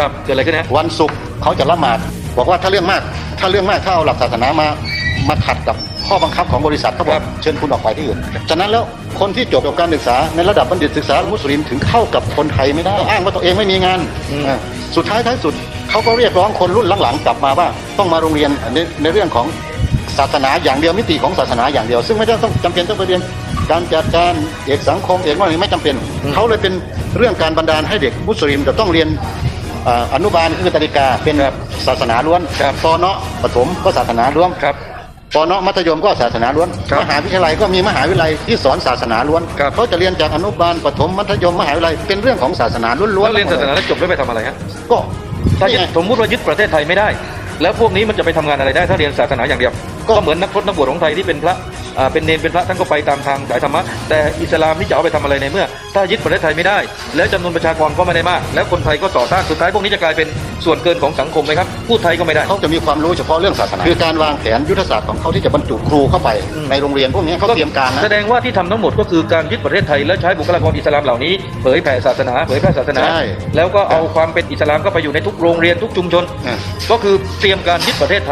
ครับเกิดอะไรขึ้นฮะวันศุกร์เขาจะละหมาด บอกว่าถ้าเรื่องมาก ถ้าเรื่องมากถ้าเอาหลักศาสนามามาขัดกับข้อบังคับของบริษัทเขาบอครักบเชิญคุณออกไปที่อื่นฉะนั้นแล้วคนที่จบกับการศึกษาในระดับบัณฑิตศึกษามุสลิมถึงเข้ากับคนไทยไม่ได้อ้างว่าตัวเองไม่มีงานอ่าสุดท้ายท้ายสุดเขาก็เรียกร้องคนรุ่นหลังๆกลับมาว่า ต้องมาโรงเรียนในในเรื่องของศาสนาอย่างเดียวมิติของศาสนาอย่างเดียว ซึ่งไม่ได้ต้องจำเป็นต้องไปเรียนการจัดการเอกสังคมเอกว่าอะไรไม่จำเป็นเขาเลยเป็นเรื่องการบันดาลให้เด็กมุสลิมจะต้องเรียน อ่าอนุบาลคือตริกาเป็นแบบศาสนาล้วนครับปเนาะปฐมก็ศาสนาล้วนครับปเนาะมัธยมก็ศาสนาล้วน ครับมหาวิทยาลัยก็มีมหาวิทยาลัยที่สอนศาสนาล้วนครับ เขาจะเรียนจากอนุบาลปฐมมัธยมมหาวิทยาลัยเป็นเรื่องของศาสนาล้วนแล้วเรียนศาสนาแล้วจบแล้วไปทำอะไรฮะก็ถ้ายึนี่ดไง สมมุติว่ายึดประเทศไทยไม่ได้ แล้วพวกนี้มันจะไปทำงานอะไรได้ถ้าเรียนศาสนาอย่างเดียวก็ ก็เหมือนนักพรตนักบวชของไทยที่เป็นพระอ่า เป็นเนรเป็นพระท่านก็ไปตามทางสายธรรมะแต่อิสลามนี่จะเอาไปทำอะไรในเมื่อ ถ้ายึดประเทศไทยไม่ได้ แล้วจำนวนประชากรก็ไม่ได้มาก แล้วคนไทยก็ต่อต้านสุดท้ายพวกนี้จะกลายเป็นส่วนเกินของสังคมไหมครับพูดไทยก็ไม่ได้เขาจะมีความรู้เฉพาะเรื่องศาสนาคือการวางแผนยุทธศาสตร์ของเขาที่จะบรรจุครูเข้าไปอืมในโรงเรียนพวกนี้เขาเตรียมการนะแสดงว่าที่ทำทั้งหมดก็คือการยึดประเทศไทยและใช้บุคลากรอิสลามเหล่านี้เผยแผ่ศาสนาเผยแพร่ศาสนาใช่แล้วก็เอาความเป็นอิสลามก็ไปอยู่ในทุกโรงเรียนทุกชุมชนอ่าก็คือเตรียมการยึดประเทศไทย